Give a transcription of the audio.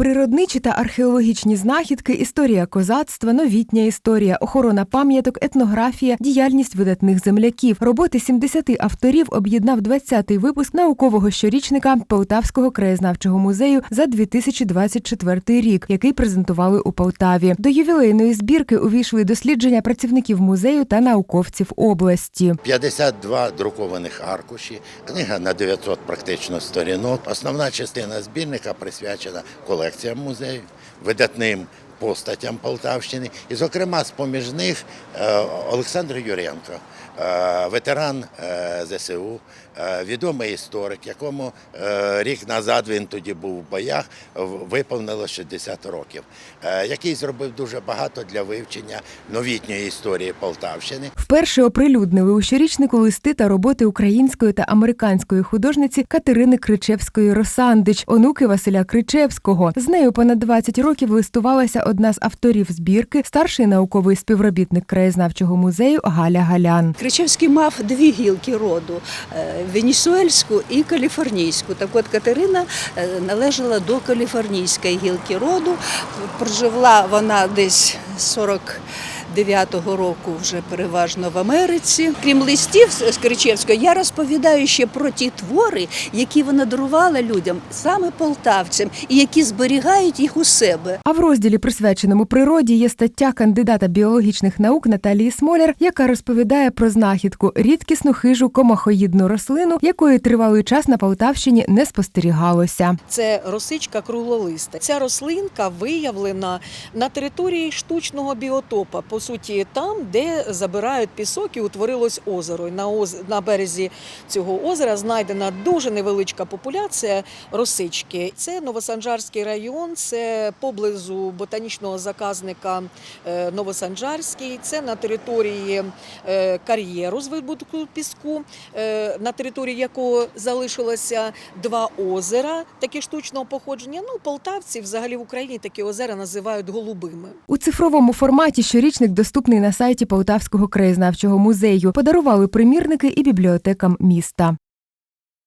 Природничі та археологічні знахідки, історія козацтва, новітня історія, охорона пам'яток, етнографія, діяльність видатних земляків. Роботи 70 авторів об'єднав 20-й випуск наукового щорічника Полтавського краєзнавчого музею за 2024 рік, який презентували у Полтаві. До ювілейної збірки увійшли дослідження працівників музею та науковців області. 52 друкованих аркуші, книга на 900 практично сторінок. Основна частина збірника присвячена колекціям музею, видатним постатям Полтавщини. І, зокрема, з поміж них е, Олександр Юренко, ветеран е, ЗСУ, е, відомий історик, якому е, рік назад він тоді був в боях, виповнило 60 років, е, який зробив дуже багато для вивчення новітньої історії Полтавщини. Вперше оприлюднили у щорічнику листи та роботи української та американської художниці Катерини Кричевської Росандич, онуки Василя Кричевського. З нею понад 20 років листувалася одна з авторів збірки, старший науковий співробітник краєзнавчого музею Галя Галян. Кричевський мав дві гілки роду е, венесуельську і каліфорнійську. Так от Катерина е, належала до каліфорнійської гілки роду. Проживала вона десь 49-го року вже переважно в Америці. Крім листів з з Кричевського, я розповідаю ще про ті твори, які вона дарувала людям, саме полтавцям, і які зберігають їх у себе. А в розділі, присвяченому природі, є стаття кандидата біологічних наук Наталії Смоляр, яка розповідає про знахідку рідкісну хижу комахоїдну рослину, якої тривалий час на Полтавщині не спостерігалося. Це росичка круглолиста. Ця рослинка виявлена на території штучного біотопа. Суті, там, де забирають пісок і утворилось озеро. І на оз... на березі цього озера знайдена дуже невеличка популяція росички. Це Новосанжарський район, це поблизу ботанічного заказника е, Новосанжарський. Це на території е, кар'єру з видобутку піску, е, на території якого залишилося два озера, такі штучного походження. Ну, полтавці взагалі в Україні такі озера називають голубими. У цифровому форматі щорічник доступний на сайті Полтавського краєзнавчого музею. Подарували примірники і бібліотекам міста.